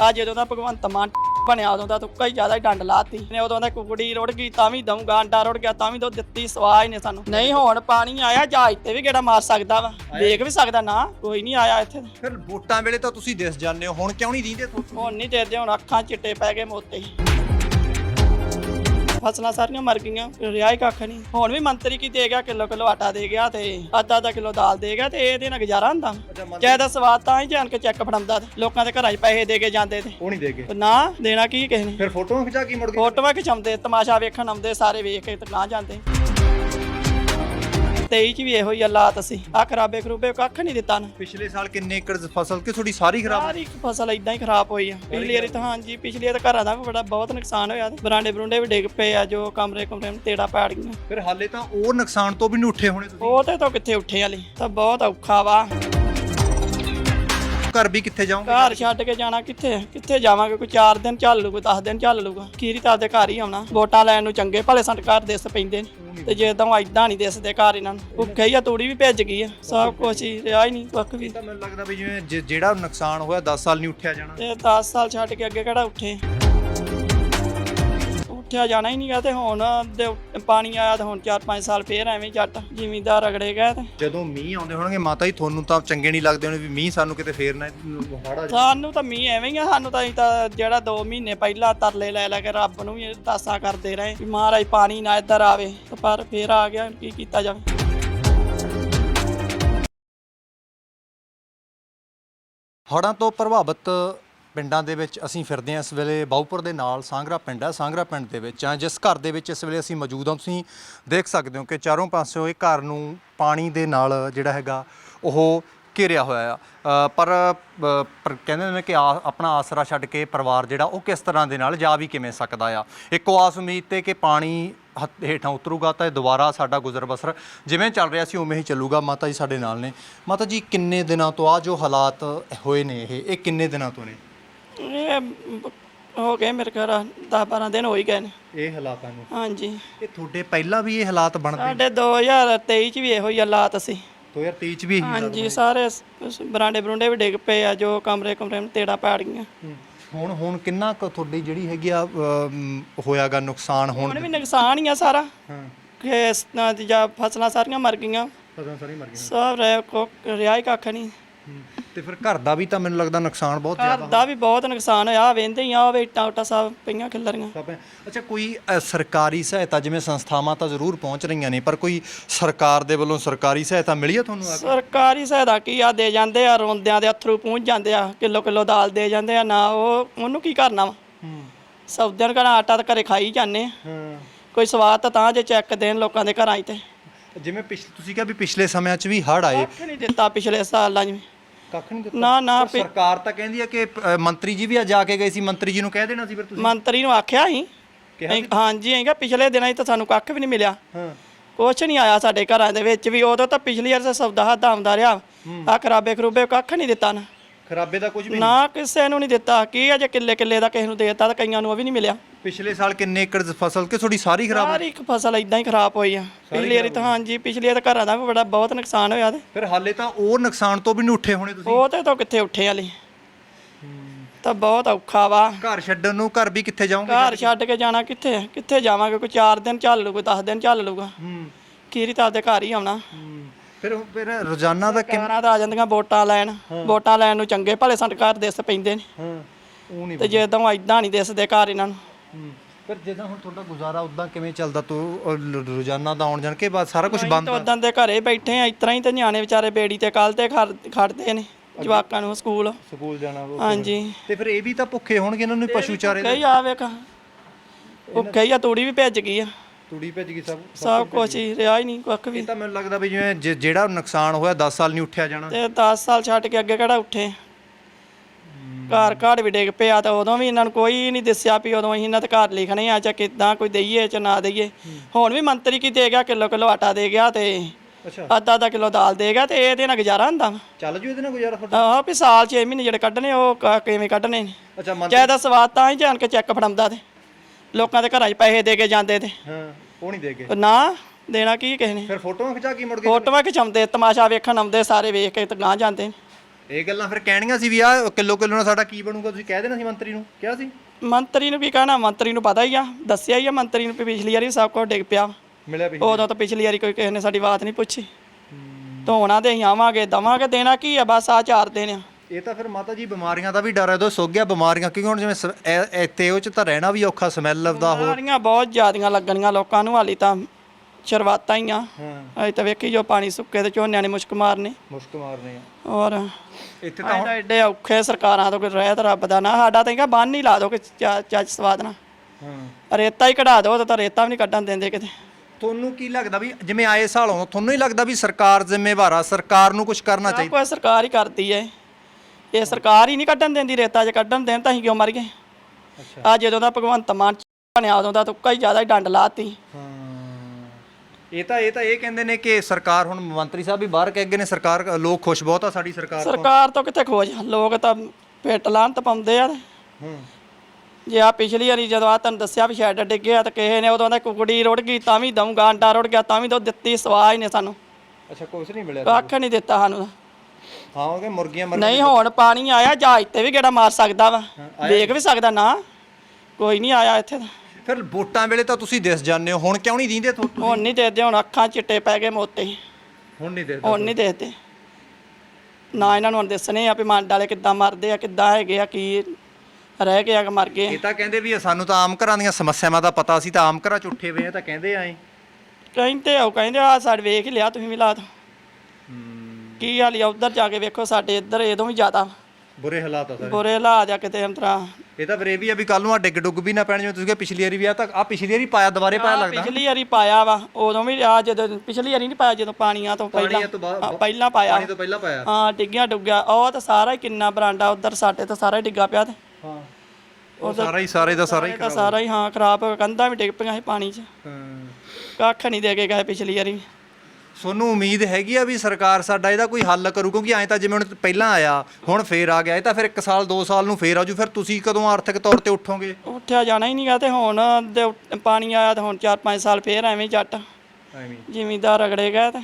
ਆ ਜਦੋਂ ਦਾ ਭਗਵੰਤ ਮਾਨ ਬਣਿਆ ਉਦੋਂ ਦਾ ਤੁੱਕਾ ਹੀ ਜ਼ਿਆਦਾ ਹੀ ਡੰਡ ਲਾਤੀ। ਨੇ ਉਦੋਂ ਦਾ ਕੁਕੜੀ ਰੁੜ ਗਈ ਤਾਂ ਵੀ ਦਊਂਗਾ ਅੰਡਾ ਰੁੜ ਗਿਆ ਤਾਂ ਵੀ ਦੋ ਦਿੱਤੀ ਸਵਾਹ ਹੀ ਨੇ ਸਾਨੂੰ। ਨਹੀਂ ਹੁਣ ਪਾਣੀ ਆਇਆ ਜਹਾਜ਼ ਤੇ ਵੀ ਕਿਹੜਾ ਮਾਰ ਸਕਦਾ ਵਾ। ਵੇਖ ਵੀ ਸਕਦਾ ਨਾ ਕੋਈ ਨਹੀਂ ਆਇਆ ਇੱਥੇ। ਫਿਰ ਵੋਟਾਂ ਵੇਲੇ ਤਾਂ ਤੁਸੀਂ ਦਿਸ ਜਾਂਦੇ ਹੋ ਹੁਣ ਕਿਉਂ ਨਹੀਂ ਦਿੰਦੇ ਹੁਣ ਨਹੀਂ ਦੇਦੇ ਹੁਣ ਅੱਖਾਂ ਚਿੱਟੇ ਪੈ ਗਏ ਮੋਤੇ ਫਸਲਾਂ ਸਾਰੀਆਂ ਮਰ ਗਈਆਂ ਰਿਹਾ ਹੀ ਕੱਖ ਨਹੀਂ। ਹੁਣ ਵੀ ਮੰਤਰੀ ਕੀ ਦੇ ਗਿਆ ਕਿਲੋ ਕਿਲੋ ਆਟਾ ਦੇ ਗਿਆ ਤੇ ਅੱਧਾ ਅੱਧਾ ਕਿਲੋ ਦਾਲ ਦੇ ਗਿਆ ਤੇ ਇਹਦੇ ਨਾਲ ਗੁਜ਼ਾਰਾ ਹੁੰਦਾ। ਚਾਹੇ ਦਾ ਸਵਾਦ ਤਾਂ ਹੀ ਜਾਣ ਕੇ ਚੈੱਕ ਫੜਾਉਂਦਾ ਤੇ ਲੋਕਾਂ ਦੇ ਘਰਾਂ 'ਚ ਪੈਸੇ ਦੇ ਕੇ ਜਾਂਦੇ ਤੇ। ਉਹ ਨਹੀਂ ਦੇਗੇ ਨਾ ਦੇਣਾ ਕੀ ਕਿਸੇ ਨੇ। ਫਿਰ ਫੋਟੋਆਂ ਖਿਚਾ ਕੇ ਮੁੜ ਗਏ? ਫੋਟੋਆਂ ਖਿਚਾਉਂਦੇ ਤਮਾਸ਼ਾ ਵੇਖਣ ਆਉਂਦੇ ਸਾਰੇ ਵੇਖ ਕੇ ਤੇ ਨਾ ਜਾਂਦੇ। 23 ਚ ਵੀ ਇਹੋ ਹੀ ਹਾਲਾਤ ਸੀ। ਆ ਖਰਾਬੇ ਖਰੂਬੇ ਕੱਖ ਨਹੀਂ ਦਿੱਤਾ ਨਾ। ਪਿਛਲੇ ਸਾਲ ਕਿੰਨੇ ਏਕੜ ਫਸਲ ਕਿ ਤੁਹਾਡੀ ਸਾਰੀ ਖਰਾਬ? ਸਾਰੀ ਫਸਲ ਇਦਾਂ ਹੀ ਖਰਾਬ ਹੋਈ ਆ। ਪਿਛਲੀ ਵਾਰੀ ਤਾਂ ਹਾਂਜੀ ਪਿਛਲੀ ਵਾਰ ਤਾਂ ਘਰਾਂ ਦਾ ਵੀ ਬੜਾ ਬਹੁਤ ਨੁਕਸਾਨ ਹੋਇਆ ਬਰਾਂਡੇ ਬਰੁੰਡੇ ਵੀ ਡਿੱਗ ਪਏ ਆ ਜੋ ਕਮਰੇ ਕਮਰੇ ਨੂੰ ਤੇੜਾ ਪਾੜ ਗਈਆਂ। ਫਿਰ ਹਾਲੇ ਤਾਂ ਉਹ ਨੁਕਸਾਨ ਤੋਂ ਵੀ ਨਹੀਂ ਉੱਠੇ ਹੋਣੇ ਤੁਸੀਂ? ਉਹ ਤੇ ਤਾਂ ਕਿੱਥੇ ਉੱਠੇ ਵਾਲੀ ਤਾਂ ਬਹੁਤ ਔਖਾ ਵਾ। ਘਰ ਵੀ ਕਿੱਥੇ ਜਾਓਗੇ? ਘਰ ਛੱਡ ਕੇ ਜਾਣਾ ਕਿੱਥੇ? ਕਿੱਥੇ ਜਾਵਾਂਗੇ? ਕੋਈ 4 ਦਿਨ ਚੱਲ ਲੂ ਕੋਈ 10 ਦਿਨ ਚੱਲ ਲੂਗਾ ਕੀਰੀ ਤਾਂ ਆਪਦੇ ਘਰ ਹੀ ਆਉਣਾ। ਵੋਟਾਂ ਲੈਣ ਨੂੰ ਚੰਗੇ ਭਲੇ ਸਾਡੇ ਘਰ ਦਿਸ ਪੈਂਦੇ ਨੇ। ਤੇ ਜੇ ਤਾਂ ਐਦਾਂ ਨਹੀਂ ਦਿਸਦੇ ਘਰ ਇਹਨਾਂ ਨੂੰ। ਭੁੱਖੇ ਹੀ ਆ ਤੂੜੀ ਵੀ ਭਿੱਜ ਗਈ ਆ। ਸਭ ਕੁਛ ਹੀ ਰਿਹਾ ਹੀ ਨਹੀਂ ਕੱਖ ਵੀ। ਤਾਂ ਮੈਨੂੰ ਲੱਗਦਾ ਵੀ ਜਿਵੇਂ ਜਿਹੜਾ ਨੁਕਸਾਨ ਹੋਇਆ 10 ਸਾਲ ਨਹੀਂ ਉੱਠਿਆ ਜਾਣਾ। ਤੇ 10 ਸਾਲ ਛੱਡ ਕੇ ਅੱਗੇ ਕਿਹੜਾ ਉੱਠੇ? ਉੱਠਿਆ ਜਾਣਾ ਹੀ ਨਹੀਂਗਾ ਤੇ ਹੁਣ ਦੇ ਪਾਣੀ ਆਇਆ ਤੇ ਹੁਣ 4-5 ਸਾਲ ਫੇਰ ਐਵੇਂ ਜੱਟ ਜ਼ਿਮੀਂਦਾਰ ਰਗੜੇ ਗਏ ਤੇ। ਜਦੋਂ ਮੀਂਹ ਆਉਂਦੇ ਹੋਣਗੇ ਮਾਤਾ ਜੀ ਤੁਹਾਨੂੰ ਤਾਂ ਚੰਗੇ ਨਹੀਂ ਲੱਗਦੇ ਹੋਣੇ ਵੀ ਮੀਂਹ ਸਾਨੂੰ ਕਿਤੇ ਫੇਰ ਨਾ ਹੜਾ ਸਾਨੂੰ ਤਾਂ ਮੀਂਹ ਐਵੇਂ ਹੀ ਆ ਸਾਨੂੰ ਤਾਂ ਅਸੀਂ ਤਾਂ ਜਿਹੜਾ 2 ਮਹੀਨੇ ਪਹਿਲਾਂ ਤਰਲੇ ਲੈ ਲੈ ਕੇ ਰੱਬ ਨੂੰ ਵੀ ਅਰਦਾਸਾਂ ਕਰਦੇ ਰਹੇ ਵੀ ਮਹਾਰਾਜ ਪਾਣੀ ਨਾ ਇੱਧਰ ਆਵੇ ਪਰ ਫੇਰ ਆ ਗਿਆ ਕੀ ਕੀਤਾ ਜਾਵੇ। ਹੜ੍ਹਾਂ ਤੋਂ ਪ੍ਰਭਾਵਿਤ ਪਿੰਡਾਂ ਦੇ ਵਿੱਚ ਅਸੀਂ ਫਿਰਦੇ ਹਾਂ ਇਸ ਵੇਲੇ ਬਾਉਪੁਰ ਦੇ ਨਾਲ ਸਾਂਗਰਾ ਪਿੰਡ ਹੈ, ਸਾਂਗਰਾ ਪਿੰਡ ਦੇ ਵਿੱਚ ਆ ਜਿਸ ਘਰ ਦੇ ਵਿੱਚ ਇਸ ਵੇਲੇ ਅਸੀਂ ਮੌਜੂਦ ਹਾਂ, ਤੁਸੀਂ ਦੇਖ ਸਕਦੇ ਹੋ ਕਿ ਚਾਰੋਂ ਪਾਸਿਓਂ ਇਹ ਘਰ ਨੂੰ ਪਾਣੀ ਦੇ ਨਾਲ ਜਿਹੜਾ ਹੈਗਾ ਉਹ ਘੇਰਿਆ ਹੋਇਆ ਆ। ਪਰ ਪਰ ਕਹਿੰਦੇ ਨੇ ਕਿ ਆ- ਆਪਣਾ ਆਸਰਾ ਛੱਡ ਕੇ ਪਰਿਵਾਰ ਜਿਹੜਾ ਉਹ ਕਿਸ ਤਰ੍ਹਾਂ ਦੇ ਨਾਲ ਜਾ ਵੀ ਕਿਵੇਂ ਸਕਦਾ ਆ। ਇੱਕੋ ਆਸ ਉਮੀਦ ਤੇ ਕਿ ਪਾਣੀ ਹੱਥ- ਹੇਠਾਂ ਉਤਰੂਗਾ ਤਾਂ ਇਹ ਦੁਬਾਰਾ ਸਾਡਾ ਗੁਜ਼ਰ ਬਸਰ ਜਿਵੇਂ ਚੱਲ ਰਿਹਾ ਸੀ ਉਵੇਂ ਹੀ ਚੱਲੂਗਾ। ਮਾਤਾ ਜੀ ਸਾਡੇ ਨਾਲ ਨੇ। ਮਾਤਾ ਜੀ, ਕਿੰਨੇ ਦਿਨਾਂ ਤੋਂ ਆ ਜੋ ਹਾਲਾਤ ਹੋਏ ਨੇ ਇਹ? ਇਹ ਕਿੰਨੇ ਦਿਨਾਂ ਤੋਂ ਨੇ? ਇਹ ਬ- ਹੋ ਗਏ ਮੇਰੇ ਘਰ 10-12 ਦਿਨ ਹੋ ਹੀ ਗਏ ਨੇ। ਇਹ ਹਾਲਾਤਾਂ ਨੂੰ। ਹਾਂਜੀ। ਇਹ ਤੁਹਾਡੇ ਪਹਿਲਾਂ ਵੀ ਇਹ ਹਾਲਾਤ ਬਣਦੇ ਸਾਡੇ 2023 ਚ ਵੀ ਇਹੋ ਹੀ ਹਾਲਾਤ ਸੀ। 2023 ਚ ਵੀ ਇਹੀ ਹਾਲਾਤ ਹਾਂਜੀ ਸਾਰੇ ਸ- ਸ- ਬਰਾਂਡੇ ਬਰੁੰਡੇ ਵੀ ਡਿੱਗ ਪਏ ਆ ਜੋ ਕਮਰੇ ਕਮਰੇ ਨੂੰ ਤੇੜਾ ਪਾੜ ਗਈਆਂ। ਹੂੰ। ਹੁਣ ਹੁਣ ਕਿੰਨਾ ਕੁ ਤੁਹਾਡੀ ਜਿਹੜੀ ਹੈਗੀ ਆ ਅਮ, ਹੋਇਆਗਾ ਨੁਕਸਾਨ ਹੁਣ? ਹੁਣ ਵੀ ਨੁਕਸਾਨ ਹੀ ਆ ਸਾਰਾ। ਹਾਂ। ਕਿ ਇਸ ਤਰ੍ਹਾਂ ਦੀ ਜਾਂ ਫਸਲਾਂ ਸਾਰੀਆਂ ਮਰ ਗਈਆਂ। ਫਸਲਾਂ ਸਾਰੀ ਮਰ ਗਈਆਂ। ਸਭ ਰਹਿ ਕੋ ਹੀ ਕੱਖ ਨਹੀਂ। ਤੇ ਫਿਰ ਘਰ ਦਾ ਵੀ ਤਾਂ ਮੈਨੂੰ ਲੱਗਦਾ ਨੁਕਸਾਨ ਬਹੁਤ ਘਰ ਜ਼ਿਆਦਾ ਦਾ ਵੀ ਬਹੁਤ ਨੁਕਸਾਨ ਹੋਇਆ ਵੇਂਦੇ ਹੀ ਆ ਉਹ ਇੱਟਾਂ ਉੱਟਾਂ ਸਭ ਪਈਆਂ ਖਿਲਰੀਆਂ। ਅੱਛਾ ਕੋਈ ਅ, ਸਰਕਾਰੀ ਸਹਾਇਤਾ ਜਿਵੇਂ ਸੰਸਥਾਵਾਂ ਤਾਂ ਜ਼ਰੂਰ ਪਹੁੰਚ ਰਹੀਆਂ ਨੇ ਪਰ ਕੋਈ ਸਰਕਾਰ ਦੇ ਵੱਲੋਂ ਸਰਕਾਰੀ ਸਹਾਇਤਾ ਮਿਲੀ ਹੈ ਤੁਹਾਨੂੰ ਆ ਕੇ? ਸਰਕਾਰੀ ਸਹਾਇਤਾ ਕੀ ਆ ਦੇ ਜਾਂਦੇ ਆ ਰੋਂਦਿਆਂ ਦੇ ਅਥਰੂ ਪਹੁੰਚ ਜਾਂਦੇ ਆ ਕਿਲੋ ਕਿਲੋ ਦਾਲ ਦੇ ਜਾਂਦੇ ਆ ਨਾ ਉਹ ਉਹਨੂੰ ਕੀ ਕਰਨਾ ਵਾ? ਸੌਦਿਆਂ ਘਰਾਂ ਆਟਾ ਤਾਂ ਘਰੇ ਖਾਈ ਜਾਂਦੇ ਆ। ਕੋਈ ਸਵਾਦ ਤਾਂ ਤਾਂ ਜੇ ਚੈੱਕ ਦੇਣ ਲੋਕਾਂ ਦੇ ਘਰਾਂ 'ਚ ਤੇ। ਜਿਵੇਂ ਪਿਛ ਤੁਸੀਂ ਕਿਹਾ ਵੀ ਪਿਛਲੇ ਸਮਿਆਂ 'ਚ ਵੀ ਹੜ੍ਹ ਆਏ। ਨਹੀਂ ਦਿੱਤਾ ਪਿਛਲੇ ਸਾਲਾਂ 'ਚ ਵੀ। ਕੱਖ ਨਹੀਂ ਦਿੱਤਾ। ਨਾ ਨਾ ਸਰਕਾਰ ਤਾਂ ਕਹਿੰਦੀ ਹੈ ਕਿ ਅ, ਮੰਤਰੀ ਜੀ ਵੀ ਆ ਜਾ ਕੇ ਗਏ ਸੀ। ਮੰਤਰੀ ਜੀ ਨੂੰ ਕਹਿ ਦੇਣਾ ਸੀ ਫਿਰ ਤੁਸੀਂ? ਮੰਤਰੀ ਨੂੰ ਆਖਿਆ ਸੀ। ਕਿਹਾ ਅਸੀਂ- ਹਾਂਜੀ ਅਸੀਂ ਕਿਹਾ ਪਿਛਲੇ ਦਿਨਾਂ 'ਚ ਤਾਂ ਸਾਨੂੰ ਕੱਖ ਵੀ ਨਹੀਂ ਮਿਲਿਆ। ਹਾਂ। ਕੁਛ ਨਹੀਂ ਆਇਆ ਸਾਡੇ ਘਰਾਂ ਦੇ ਵਿੱਚ ਵੀ। ਉਦੋਂ ਤਾਂ ਪਿਛਲੀ ਵਾਰ ਤਾਂ ਸੌਦਾ ਹੱਥ ਆਉਂਦਾ ਰਿਹਾ। ਆ ਖਰਾਬੇ ਖਰੂਬੇ ਕੱਖ ਨਹੀਂ ਦਿੱਤਾ ਨਾ। ਖਰਾਬੇ ਦਾ ਕੁਝ ਵੀ ਨਹੀਂ ਨਾ ਕਿਸੇ ਨੂੰ ਨਹੀਂ ਦਿੱਤਾ। ਕੀ ਅਜੇ ਕਿੱਲੇ ਕਿੱਲੇ ਦਾ ਕਿਸੇ ਨੂੰ ਦੇ ਦਿੱਤਾ ਤਾਂ ਕਈਆਂ ਨੂੰ ਉਹ ਵੀ ਨਹੀਂ ਮਿਲਿਆ। ਪਿਛਲੇ ਸਾਲ ਕਿੰਨੇ ਏਕੜ ਫਸਲ ਕਿ ਤੁਹਾਡੀ ਸਾਰੀ ਖਰਾਬ ਸਾਰੀ ਇੱਕ ਫਸਲ ਇਦਾਂ ਹੀ ਖਰਾਬ ਹੋਈ ਆ। ਪਿਛਲੀ ਵਾਰੀ ਤਾਂ ਹਾਂਜੀ ਪਿਛਲੀ ਵਾਰ ਤਾਂ ਘਰਾਂ ਦਾ ਵੀ ਬੜਾ ਬਹੁਤ ਨੁਕਸਾਨ ਹੋਇਆ ਤੇ। ਫਿਰ ਹਾਲੇ ਤਾਂ ਉਹ ਨੁਕਸਾਨ ਤੋਂ ਵੀ ਨਹੀਂ ਉੱਠੇ ਹੋਣੇ ਤੁਸੀਂ? ਉਹ ਤੇ ਤਾਂ ਕਿੱਥੇ ਉੱਠੇ ਵਾਲੀ ਤਾਂ ਬਹੁਤ ਔਖਾ ਵਾ। ਘਰ ਛੱਡਣ ਨੂੰ ਘਰ ਵੀ ਕਿੱਥੇ ਜਾਓਗੇ ਘਰ ਛੱਡ ਕੇ ਜਾਣਾ ਕਿੱਥੇ? ਕਿੱਥੇ ਜਾਵਾਂਗੇ? ਕੋਈ 4 ਦਿਨ ਚੱਲ ਲੂ ਕੋਈ 10 ਦਿਨ ਚੱਲ ਲੂਗਾ ਹੂੰ। ਕੀਰੀ ਤਾਂ ਆਪਦੇ ਘਰ ਹੀ ਆਉਣਾ। ਹੂੰ। ਫਿਰ ਫਿਰ ਰੋਜ਼ਾਨਾ ਦਾ ਕਿੰਨਾ ਤਾਂ ਆ ਜਾਂਦੀਆਂ ਵੋਟਾਂ ਲੈਣ। ਵੋਟਾਂ ਲੈਣ ਨੂੰ ਚੰਗੇ ਭਲੇ ਸਾਡੇ ਘਰ ਦਿਸ ਪੈਂਦੇ ਨੇ। ਹਾਂ ਉਹ ਨਹੀਂ ਤੇ ਜੇ ਤਾਂ ਐਦਾਂ ਨਹੀਂ ਦਿਸਦੇ ਘਰ ਇਹਨਾਂ ਨੂੰ। ਹੂੰ। ਫਿਰ ਜਦੋਂ ਹੁਣ ਤੁਹਾਡਾ ਗੁਜ਼ਾਰਾ ਉਦਾਂ ਕਿਵੇਂ ਚੱਲਦਾ? ਤੂੰ ਉਹ ਲ- ਰੋਜ਼ਾਨਾ ਦਾ ਆਉਣ ਜਾਣ ਕੇ ਬਾਅਦ ਸਾਰਾ ਕੁਝ ਬੰਦ ਤਾਂ ਉਦਾਂ ਦੇ ਘਰੇ ਬੈਠੇ ਆ ਇਤਰਾ ਹੀ ਤੇ ਨਿਆਣੇ ਵਿਚਾਰੇ ਬੇੜੀ ਤੇ ਕੱਲ ਤੇ ਖੜ- ਖੜਦੇ ਨੇ ਜਵਾਕਾਂ ਨੂੰ ਸਕੂਲ। ਸਕੂਲ ਜਾਣਾ ਉਹ ਹਾਂਜੀ। ਤੇ ਫਿਰ ਇਹ ਵੀ ਤਾਂ ਭੁੱਖੇ ਹੋਣਗੇ ਇਹਨਾਂ ਨੂੰ ਪਸ਼ੂ ਚਾਰੇ ਕਈ ਆ ਵੇਖ। ਉਹ ਕਈ ਆ ਤੂੜੀ ਵੀ ਭਿੱਜ ਗਈ ਆ। ਤੂੜੀ ਭੇਜ ਗਈ ਸਭ? ਸਭ ਕੁਛ ਹੀ ਰਿਹਾ ਹੀ ਨਹੀਂ ਕੁੱਖ ਵੀ। ਇਹ ਤਾਂ ਮੈਨੂੰ ਲੱਗਦਾ ਵੀ ਜਿਵੇਂ ਜਿ- ਜਿਹੜਾ ਨੁਕਸਾਨ ਹੋਇਆ 10 ਸਾਲ ਨਹੀਂ ਉੱਠਿਆ ਜਾਣਾ। ਤੇ 10 ਸਾਲ ਛੱਡ ਕੇ ਅੱਗੇ ਕਿਹੜਾ ਉੱਠੇ? ਘਰ ਘਾੜ ਵੀ ਡਿੱਗ ਪਿਆ ਤਾਂ ਉਦੋਂ ਵੀ ਇਹਨਾਂ ਨੂੰ ਕੋਈ ਨਹੀਂ ਦੱਸਿਆ ਵੀ ਉਦੋਂ ਅਸੀਂ ਇਹਨਾਂ ਦੇ ਘਰ ਲਿਖਣੇ ਆ ਜਾਂ ਕਿਦਾਂ ਕੋਈ ਦਈਏ ਜਾਂ ਨਾ ਦਈਏ। ਹੁਣ ਵੀ ਮੰਤਰੀ ਕੀ ਦੇ ਗਿਆ ਕਿਲੋ ਕਿਲੋ ਆਟਾ ਦੇ ਗਿਆ ਤੇ ਅੱਛਾ। ਅੱਧਾ ਅੱਧਾ ਕਿਲੋ ਦਾਲ ਦੇ ਗਿਆ ਤੇ ਇਹਦੇ ਨਾਲ ਗੁਜ਼ਾਰਾ ਹੁੰਦਾ ਵਾ। ਚੱਲ ਜੂ ਇਹਦੇ ਨਾਲ ਗੁਜ਼ਾਰਾ ਤੁਹਾਡਾ? ਆਹ ਵੀ ਸਾਲ 6 ਮਹੀਨੇ ਜਿਹੜੇ ਕੱਢਣੇ ਉਹ ਕ- ਕਿਵੇਂ ਕੱਢਣੇ ਨੇ। ਅੱਛਾ ਮੰਨ ਚਾਹੇ ਦਾ ਸਵਾਦ ਤਾਂ ਹੀ ਜਾਣ ਕੇ ਚੈੱਕ ਫੜਾਉਂਦਾ ਤੇ। ਲੋਕਾਂ ਦੇ ਘਰਾਂ 'ਚ ਪੈਸੇ ਦੇ ਕੇ ਜਾਂਦੇ ਤੇ। ਹਾਂ ਉਹ ਨਹੀਂ ਦੇਗੇ ਨਾ ਦੇਣਾ ਕੀ ਕਿਸੇ ਨੇ? ਫਿਰ ਫੋਟੋਆਂ ਖਿਚਾ ਕੇ ਮੁੜ ਗਏ ਫੋਟੋਆਂ ਖਿਚਾਉਂਦੇ ਤਮਾਸ਼ਾ ਵੇਖਣ ਆਉਂਦੇ ਸਾਰੇ ਵੇਖ ਕੇ ਤੇ ਗਾਂ ਜਾਂਦੇ ਨੇ। ਇਹ ਗੱਲਾਂ ਫਿਰ ਕਹਿਣੀਆਂ ਸੀ ਵੀ ਆ ਕਿਲੋ ਕਿਲੋ ਨਾਲ ਸਾਡਾ ਕੀ ਬਣੂਗਾ ਤੁਸੀਂ ਕਹਿ ਦੇਣਾ ਸੀ ਮੰਤਰੀ ਨੂੰ ਕਿਹਾ ਸੀ? ਮੰਤਰੀ ਨੂੰ ਵੀ ਕਹਿਣਾ? ਮੰਤਰੀ ਨੂੰ ਪਤਾ ਹੀ ਆ ਦੱਸਿਆ ਹੀ ਆ ਮੰਤਰੀ ਨੂੰ ਵੀ ਪਿਛਲੀ ਵਾਰੀ ਸਭ ਕੁਝ ਡਿੱਗ ਪਿਆ ਮਿਲਿਆ ਵੀ ਉਦੋਂ ਤਾਂ ਪਿਛਲੀ ਵਾਰੀ ਕੋਈ ਕਿਸੇ ਨੇ ਸਾਡੀ ਬਾਤ ਨਹੀਂ ਪੁੱਛੀ। ਧੋਣਾ ਦੇ ਅਸੀਂ ਆਵਾਂਗੇ ਦਵਾਂਗੇ ਦੇਣਾ ਕੀ ਆ? ਬਸ ਆ ਚਾਰ ਦਿਨ ਆ। ਇਹ ਤਾਂ ਫਿਰ ਮਾਤਾ ਜੀ ਬਿਮਾਰੀਆਂ ਦਾ ਵੀ ਡਰ ਹੈ ਦੋ ਸੁੱਕ ਗਿਆ ਬਿਮਾਰੀਆਂ ਕਿਉਂਕਿ ਹੁਣ ਜਿਵੇਂ ਸ- ਇਹ- ਇੱਥੇ ਉਹ ਚ ਤਾਂ ਰਹਿਣਾ ਵੀ ਔਖਾ ਸਮੈਲ ਦਾ ਹੋਰ। ਬਿਮਾਰੀਆਂ ਬਹੁਤ ਜ਼ਿਆਦੀਆਂ ਲੱਗਣੀਆਂ ਲੋਕਾਂ ਨੂੰ ਹਾਲੀ ਤਾਂ ਸ਼ੁਰੂਆਤਾਂ ਹੀ ਆ। ਹਾਂ। ਅਜੇ ਤਾਂ ਵੇਖੀ ਜੋ ਪਾਣੀ ਸੁੱਕੇ ਤੇ ਝੋਨਿਆਂ ਨੇ ਮੁਸ਼ਕ ਮਾਰਨੇ। ਮੁਸ਼ਕ ਮਾਰਨੇ ਆ। ਔਰ ਇੱਥੇ ਤਾਂ ਐਡੇ ਔਖੇ ਸਰਕਾਰਾਂ ਤੋਂ ਕੋਈ ਰਹਿਤ ਰੱਬ ਦਾ ਨਾ ਸਾਡਾ ਤਾਂ ਕਹਿੰਦਾ ਬੰਨ ਹੀ ਲਾ ਦੋ ਕਿ ਚ- ਚੱਜ ਸਵਾਦ ਨਾ ਹਾਂ। ਰੇਤਾ ਹੀ ਕਢਾ ਦੋ ਤਾਂ ਰੇਤਾ ਵੀ ਨਹੀਂ ਕੱਢਣ ਦਿੰਦੇ ਕਿਤੇ। ਤੁਹਾਨੂੰ ਕੀ ਲੱਗਦਾ ਵੀ ਜਿਵੇਂ ਆਏ ਸਾਲ ਆਉਂਦਾ ਤੁਹਾਨੂੰ ਹੀ ਲੱਗਦਾ ਵੀ ਸਰਕਾਰ ਜ਼ਿੰਮੇਵਾਰ ਆ ਸਰਕਾਰ ਨੂੰ ਕੁਝ ਕਰਨਾ ਚਾਹੀਦਾ? ਕੁਝ ਸਰਕਾਰ ਹੀ ਕਰਦੀ ਹੈ ਇਹ ਸਰਕਾਰ ਹੀ ਨਹੀਂ ਕੱਢਣ ਦਿੰਦੀ ਰੇਤਾ ਜੇ ਕੱਢਣ ਦੇਣ ਤਾਂ ਅਸੀਂ ਕਿਉਂ ਮਰ ਗਏ? ਆ ਜਦੋਂ ਦਾ ਭਗਵੰਤ ਮਾਨ ਬਣਿਆ ਉਦੋਂ ਦਾ ਤੁੱਕਾ ਹੀ ਜ਼ਿਆਦਾ ਹੀ ਡੰਡ ਲਾਤੀ ਇਹ ਤਾਂ ਇਹ ਤਾਂ ਇਹ ਕਹਿੰਦੇ ਨੇ ਕਿ ਸਰਕਾਰ ਹੁਣ ਮੰਤਰੀ ਸਾਹਿਬ ਵੀ ਬਾਹਰ ਕਹਿ ਗਏ ਨੇ ਸਰਕਾਰ ਲੋਕ ਖੁਸ਼ ਬਹੁਤ ਆ ਸਾਡੀ ਸਰਕਾਰ ਤੋਂ। ਸਰਕਾਰ ਤੋਂ ਕਿੱਥੇ ਖੋਜ ਲੋਕ ਤਾਂ ਪਿੱਟ ਲਾਣ ਤਾਂ ਪਾਉਂਦੇ ਆ। ਹੂੰ। ਜੇ ਆ ਪਿਛਲੀ ਵਾਰੀ ਜਦੋਂ ਆ ਤੁਹਾਨੂੰ ਦੱਸਿਆ ਵੀ ਸ਼ੈਡ ਡਿੱਗਿਆ ਤਾਂ ਕਿਸੇ ਨੇ ਉਦੋਂ ਦਾ ਕੁਕੜੀ ਰੁੜ ਗਈ ਤਾਂ ਵੀ ਦਊਂਗਾ ਆਂਡਾ ਰੁੜ ਗਿਆ ਤਾਂ ਵੀ ਦੋ ਦਿੱਤੀ ਸਵਾਹ ਹੀ ਨੇ ਸਾਨੂੰ। ਅੱਛਾ ਕੁਝ ਨਹੀਂ ਮਿਲਿਆ ਕੱਖ ਨਹੀਂ ਦਿੱਤਾ ਸਾਨੂੰ। ਕਿ ਮੁਰਗੀਆਂ ਮਰ ਨਹੀਂ ਹੁਣ ਪਾਣੀ ਆਇਆ ਜਹਾਜ਼ ਤੇ ਵੀ ਗੇੜਾ ਮਾਰ ਸਕਦਾ ਵਾ। ਵੇਖ ਵੀ ਸਕਦਾ ਨਾ। ਕੋਈ ਨਹੀਂ ਆਇਆ ਇੱਥੇ ਤਾਂ। ਫਿਰ ਵੋਟਾਂ ਵੇਲੇ ਤਾਂ ਤੁਸੀਂ ਦਿਸ ਜਾਂਦੇ ਹੋ। ਹੁਣ ਕਿਉਂ ਨਹੀਂ ਦਿੰਦੇ ਹੁਣ ਨਹੀਂ ਦੇਖਦੇ ਹੁਣ ਅੱਖਾਂ ਚਿੱਟੇ ਪੈ ਗਏ ਮੋਤੇ। ਹੁਣ ਨਹੀਂ ਦਿਸਦਾ ਹੁਣ ਨਹੀਂ ਦੇਖਦੇ ਨਾ ਇਹਨਾਂ ਨੂੰ ਹੁਣ ਦੱਸਣੇ ਆ ਵੀ ਮੰਡ ਵਾਲੇ ਕਿੱਦਾਂ ਮਰਦੇ ਆ ਕਿੱਦਾਂ ਹੈਗੇ ਆ ਕੀ ਰਹਿ ਗਏ ਆ ਕਿ ਮਰ ਗਏ ਆ। ਇਹ ਤਾਂ ਕਹਿੰਦੇ ਵੀ ਸਾਨੂੰ ਤਾਂ ਆਮ ਘਰਾਂ ਦੀਆਂ ਸਮੱਸਿਆਵਾਂ ਦਾ ਪਤਾ ਸੀ ਤਾਂ ਆਮ ਘਰਾਂ ਚ ਉੱਠੇ ਹੋਏ ਆ ਤਾਂ ਕਹਿੰਦੇ ਆਏ ਕਹਿੰਦੇ ਉਹ ਕਹਿੰਦੇ ਆ ਸਾਡੇ ਵੇਖ ਹੀ ਲਿਆ ਤੁਸੀਂ ਵੀ ਲਾ ਦੋ ਕੀ ਹਾਲੀ ਉਧਰ ਜਾ ਕੇ ਵੇਖੋ ਸਾਡੇ ਇੱਧਰ ਇਹਦੋਂ ਵੀ ਜ਼ਿਆਦਾ। ਬੁਰੇ ਹਾਲਾਤ ਆ ਸਾਰੇ। ਬੁਰੇ ਹਾਲਾਤ ਆ ਕਿਤੇ ਅੰਤਰਾ ਇਹ ਤਾਂ ਫਿਰ ਇਹ ਵੀ ਆ ਵੀ ਕੱਲ ਨੂੰ ਆ ਡਿੱਗ ਡੁੱਗ ਵੀ ਨਾ ਪੈਣ ਜਿਵੇਂ ਤੁਸੀਂ ਕਿਹਾ ਪਿਛਲੀ ਵਾਰੀ ਵੀ ਆ ਤਾਂ ਆ ਪਿਛਲੀ ਵਾਰੀ ਪਾਇਆ ਦੁਬਾਰੇ ਪਾਇਆ ਲੱਗਦਾ। ਪਿਛਲੀ ਵਾਰੀ ਪਾਇਆ ਵਾ ਉਦੋਂ ਵੀ ਆ ਜਦੋਂ ਪਿਛਲੀ ਵਾਰੀ ਨਹੀਂ ਪਾਇਆ ਜਦੋਂ ਪਾਣੀਆਂ ਤੋਂ ਪਹਿਲਾਂ। ਪਾਣੀਆਂ ਤੋਂ ਬਾਅਦ- ਹਾਂ, ਪਹਿਲਾਂ ਪਾਇਆ। ਪਾਣੀ ਤੋਂ ਪਹਿਲਾਂ ਪਾਇਆ। ਹਾਂ ਡਿੱਗਿਆ ਡੁੱਗਿਆ। ਉਹ ਤਾਂ ਸਾਰਾ ਹੀ ਕਿੰਨਾ ਬਰਾਂਡਾ ਉਧਰ ਸਾਡੇ ਤਾਂ ਸਾਰਾ ਹੀ ਡਿੱਗਾ ਪਿਆ ਤੇ। ਹਾਂ। ਉਹ ਸਾਰਾ ਹੀ ਸਾਰੇ ਦਾ ਸਾਰਾ ਹੀ ਤਾਂ ਸਾਰਾ ਹੀ ਹਾਂ ਖਰਾਬ ਹੋ ਗਿਆ, ਕੰਧਾਂ ਵੀ ਡਿੱਗ ਪਈਆਂ ਸੀ ਪਾਣੀ 'ਚ। ਹਾਂ। ਕੱਖ ਨਹੀਂ ਦੇ ਕੇ ਗਏ ਪਿਛਲੀ ਵਾਰੀ। ਤੁਹਾਨੂੰ ਉਮੀਦ ਹੈਗੀ ਆ ਵੀ ਸਰਕਾਰ ਸਾਡਾ ਇਹਦਾ ਕੋਈ ਹੱਲ ਕਰੂ ਕਿਉਂਕਿ ਐਂ ਤਾਂ ਜਿਵੇਂ ਹੁਣ ਪਹਿਲਾਂ ਆਇਆ ਹੁਣ ਫੇਰ ਆ ਗਿਆ ਇਹ ਤਾਂ ਫਿਰ 1 ਸਾਲ 2 ਸਾਲ ਨੂੰ ਫੇਰ ਆਜੂ ਫਿਰ ਤੁਸੀਂ ਕਦੋਂ ਆਰਥਿਕ ਤੌਰ ਤੇ ਉੱਠੋਗੇ? ਉੱਠਿਆ ਜਾਣਾ ਹੀ ਨਹੀਂਗਾ ਤੇ ਹੁਣ ਦੇ ਉੱਤੇ ਪਾਣੀ ਆਇਆ ਤੇ ਹੁਣ 4-5 ਸਾਲ ਫੇਰ ਐਵੇਂ ਹੀ ਜੱਟ। ਐਵੇਂ ਜ਼ਿਮੀਂਦਾਰ ਰਗੜੇ ਗਏ ਤੇ।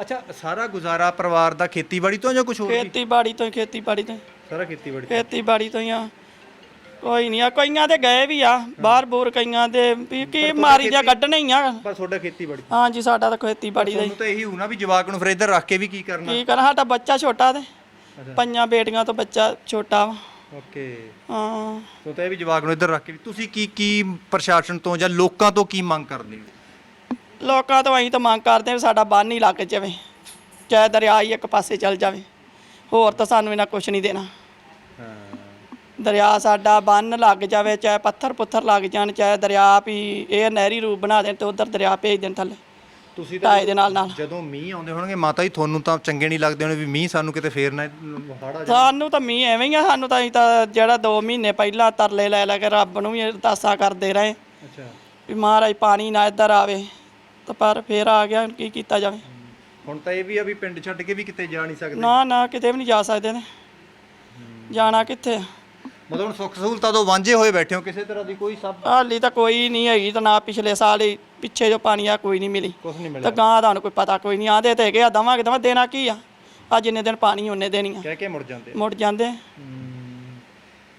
ਅੱਛਾ ਸਾਰਾ ਗੁਜ਼ਾਰਾ ਪਰਿਵਾਰ ਦਾ ਖੇਤੀਬਾੜੀ ਤੋਂ ਜਾਂ ਕੁਝ ਹੋਰ ਵੀ? ਖੇਤੀਬਾੜੀ ਤੋਂ ਹੀ ਖੇਤੀਬਾੜੀ ਤੋਂ ਹੀ। ਸਾਰਾ ਖੇਤੀਬਾੜੀ ਖੇਤੀਬਾੜੀ ਤੋਂ ਹੀ ਆ। ਕੋਈ ਨਹੀਂ ਆ ਕਈਆਂ ਦੇ ਗਏ ਵੀ ਆ ਬਾਹਰ ਬੂਰ ਕਈਆਂ ਦੇ ਵੀ ਕੀ ਮਾਰੀ ਜਾਂ ਕੱਢਣੇ ਹੀ ਆ। ਬਸ ਤੁਹਾਡਾ ਖੇਤੀਬਾੜੀ। ਹਾਂਜੀ ਸਾਡਾ ਤਾਂ ਖੇਤੀਬਾੜੀ ਦਾ ਹੀ। ਤੁਹਾਨੂੰ ਤਾਂ ਇਹੀ ਨਾ ਵੀ ਜਵਾਕ ਨੂੰ ਫਿਰ ਇੱਧਰ ਰੱਖ ਕੇ ਵੀ ਕੀ ਕਰਨਾ? ਕੀ ਕਰਾਂ ਸਾਡਾ ਬੱਚਾ ਛੋਟਾ ਤੇ ਪੰਜਾਂ ਬੇਟੀਆਂ ਤੋਂ ਬੱਚਾ ਛੋਟਾ ਵਾ। ਓਕੇ। ਹਾਂ। ਸੋ ਤਾਂ ਇਹ ਵੀ ਜਵਾਕ ਨੂੰ ਇੱਧਰ ਰੱਖ ਕੇ ਵੀ ਤੁਸੀਂ ਕੀ ਕੀ ਪ੍ਰਸ਼ਾਸਨ ਤੋਂ ਜਾਂ ਲੋਕਾਂ ਤੋਂ ਕੀ ਮੰਗ ਕਰਦੇ ਹੋ? ਲੋਕਾਂ ਤੋਂ ਅਸੀਂ ਤਾਂ ਮੰਗ ਕਰਦੇ ਹਾਂ ਸਾਡਾ ਬੰਨ ਹੀ ਲੱਗ ਜਾਵੇ ਚਾਹੇ ਦਰਿਆ ਹੀ ਇੱਕ ਪਾਸੇ ਚੱਲ ਜਾਵੇ। ਹੋਰ ਤਾਂ ਸਾਨੂੰ ਇਹਨਾਂ ਕੁਝ ਨਹੀਂ ਦੇਣਾ। ਦਰਿਆ ਸਾਡਾ ਬੰਨ ਲੱਗ ਜਾਵੇ ਚਾਹੇ ਪੱਥਰ ਪੁੱਥਰ ਲੱਗ ਜਾਣ ਚਾਹੇ ਦਰਿਆ ਵੀ ਇਹ ਨਹਿਰੀ ਰੂਪ ਬਣਾ ਦੇਣ ਤੇ ਉਧਰ ਦਰਿਆ ਭੇਜ ਦੇਣ ਥੱਲੇ। ਤੁਸੀਂ ਤਾਂ ਢਾਈ ਦੇ ਨਾਲ ਨਾਲ। ਜਦੋਂ ਮੀਂਹ ਆਉਂਦੇ ਹੋਣਗੇ ਮਾਤਾ ਜੀ ਤੁਹਾਨੂੰ ਤਾਂ ਚੰਗੇ ਨਹੀਂ ਲੱਗਦੇ ਹੋਣੇ ਵੀ ਮੀਂਹ ਸਾਨੂੰ ਕਿਤੇ ਫੇਰ ਨਾ ਹੜਾ ਸਾਨੂੰ ਤਾਂ ਮੀਂਹ ਐਵੇਂ ਹੀ ਆ ਸਾਨੂੰ ਤਾਂ ਅਸੀਂ ਤਾਂ ਜਿਹੜਾ 2 ਮਹੀਨੇ ਪਹਿਲਾਂ ਤਰਲੇ ਲੈ ਲੈ ਕੇ ਰੱਬ ਨੂੰ ਵੀ ਅਰਦਾਸਾਂ ਕਰਦੇ ਰਹੇ। ਅੱਛਾ। ਵੀ ਮਹਾਰਾਜ ਪਾਣੀ ਨਾ ਇੱਧਰ ਆਵੇ ਤਾਂ ਪਰ ਫੇਰ ਆ ਗਿਆ ਹੁਣ ਕੀ ਕੀਤਾ ਜਾਵੇ। ਹੁਣ ਤਾਂ ਇਹ ਵੀ ਆ ਵੀ ਪਿੰਡ ਛੱਡ ਕੇ ਵੀ ਕਿਤੇ ਜਾ ਨਹੀਂ ਸਕਦੇ। ਨਾ ਨਾ ਕਿਤੇ ਵੀ ਨਹੀਂ ਜਾ ਸਕਦੇ ਨੇ। ਜਾਣਾ ਕਿੱਥੇ ਆ? ਮਤਲਬ ਹੁਣ ਸੁੱਖ ਸਹੂਲਤਾਂ ਤੋਂ ਵਾਂਝੇ ਹੋਏ ਬੈਠੇ ਹੋ ਕਿਸੇ ਤਰ੍ਹਾਂ ਦੀ ਕੋਈ ਸਭ ਹਾਲੀ ਤਾਂ ਕੋਈ ਨਹੀਂ ਹੈਗੀ ਤਾਂ ਨਾ ਪਿਛਲੇ ਸਾਲ ਹੀ ਪਿੱਛੇ ਜੋ ਪਾਣੀ ਆ ਕੋਈ ਨਹੀਂ ਮਿਲੀ। ਕੁਝ ਨਹੀਂ ਤਾਂ ਮਿਲਿਆ ਗਾਂ ਦਾ ਹੁਣ ਕੋਈ ਪਤਾ ਕੋਈ ਨਹੀਂ ਆਦੇ ਤੇ ਹੈਗੇ ਆ ਦਵਾਂਗੇ ਦਵਾਂ ਦੇਣਾ ਕੀ ਆ? ਆ ਜਿੰਨੇ ਦਿਨ ਪਾਣੀ ਉਹਨੇ ਦੇਣੀ ਆ। ਕਹਿ ਕੇ ਮੁੜ ਜਾਂਦੇ ਆ। ਮੁੜ ਜਾਂਦੇ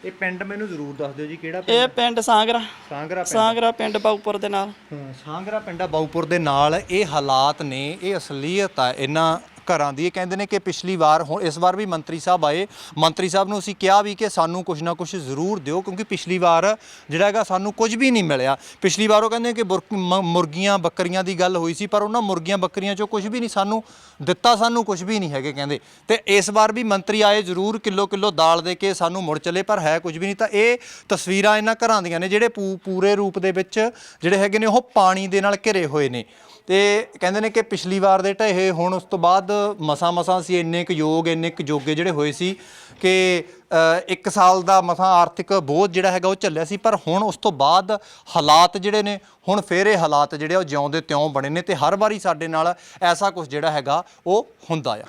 ਇਹ ਪਿੰਡ ਮੈਨੂੰ ਜ਼ਰੂਰ ਦੱਸ ਦਿਓ ਜੀ ਕਿਹੜਾ ਪਿੰਡ? ਇਹ ਪਿੰਡ ਸਾਂਗਰਾ। ਸਾਂਗਰਾ ਪਿੰਡ। ਸਾਂਗਰਾ ਪਿੰਡ ਬਾਉਪੁਰ ਦੇ ਨਾਲ। ਹਾਂ, ਸਾਂਗਰਾ ਪਿੰਡਾ ਬਾਉਪੁਰ ਦੇ ਨਾਲ। ਇਹ ਹਾਲਾਤ ਨੇ ਇਹ ਅਸਲੀਅਤ ਆ ਇਹਨਾਂ ਘਰਾਂ ਦੀ। ਇਹ ਕਹਿੰਦੇ ਨੇ ਕਿ ਪਿਛਲੀ ਵਾਰ ਹੁਣ ਇਸ ਵਾਰ ਵੀ ਮੰਤਰੀ ਸਾਹਿਬ ਆਏ। ਮੰਤਰੀ ਸਾਹਿਬ ਨੂੰ ਅਸੀਂ ਕਿਹਾ ਵੀ ਕਿ ਸਾਨੂੰ ਕੁਝ ਨਾ ਕੁਝ ਜ਼ਰੂਰ ਦਿਓ ਕਿਉਂਕਿ ਪਿਛਲੀ ਵਾਰ ਜਿਹੜਾ ਹੈਗਾ ਸਾਨੂੰ ਕੁਝ ਵੀ ਨਹੀਂ ਮਿਲਿਆ। ਪਿਛਲੀ ਵਾਰ ਉਹ ਕਹਿੰਦੇ ਕਿ ਬੁਰ- ਮ- ਮੁਰਗੀਆਂ, ਬੱਕਰੀਆਂ ਦੀ ਗੱਲ ਹੋਈ ਸੀ, ਪਰ ਉਹਨਾਂ ਮੁਰਗੀਆਂ, ਬੱਕਰੀਆਂ ਚੋਂ ਕੁਝ ਵੀ ਨਹੀਂ ਸਾਨੂੰ ਦਿੱਤਾ, ਸਾਨੂੰ ਕੁਝ ਵੀ ਨਹੀਂ ਹੈਗੇ ਕਹਿੰਦੇ। ਤੇ ਇਸ ਵਾਰ ਵੀ ਮੰਤਰੀ ਆਏ ਜ਼ਰੂਰ ਕਿਲੋ ਕਿਲੋ ਦਾਲ ਦੇ ਕੇ ਸਾਨੂੰ ਮੁੜ ਚਲੇ, ਪਰ ਹੈ ਕੁਝ ਵੀ ਨਹੀਂ। ਤਾਂ ਇਹ ਤਸਵੀਰਾਂ ਇਹਨਾਂ ਘਰਾਂ ਦੀਆਂ ਨੇ, ਜਿਹੜੇ ਪੂ- ਪੂਰੇ ਰੂਪ ਦੇ ਵਿੱਚ ਜਿਹੜੇ ਹੈਗੇ ਨੇ, ਉਹ ਪਾਣੀ ਦੇ ਨਾਲ ਘਿਰੇ ਹੋਏ ਨੇ। ਤੇ ਕਹਿੰਦੇ ਨੇ ਕਿ ਪਿਛਲੀ ਵਾਰ ਦੇ ਢਹੇ ਹੁਣ ਉਸ ਤੋਂ ਬਾਅਦ ਮਸਾਂ ਮਸਾਂ ਸੀ, ਇੰਨੇ ਕੁ ਯੋਗ, ਇੰਨੇ ਕੁ ਜੋਗੇ ਜਿਹੜੇ ਹੋਏ ਸੀ ਕਿ ਇੱਕ ਸਾਲ ਦਾ ਮਸਾਂ ਆਰਥਿਕ ਬੋਝ ਜਿਹੜਾ ਹੈਗਾ ਉਹ ਚੱਲਿਆ ਸੀ, ਪਰ ਹੁਣ ਉਸ ਤੋਂ ਬਾਅਦ ਹਾਲਾਤ ਜਿਹੜੇ ਨੇ, ਹੁਣ ਫੇਰ ਇਹ ਹਾਲਾਤ ਜਿਹੜੇ ਆ ਉਹ ਜਿਉਂਦੇ ਤਿਉਂ ਬਣੇ ਨੇ ਤੇ ਹਰ ਵਾਰੀ ਸਾਡੇ ਨਾਲ ਐਸਾ ਕੁਝ ਜਿਹੜਾ ਹੈਗਾ ਉਹ ਹੁੰਦਾ ਆ।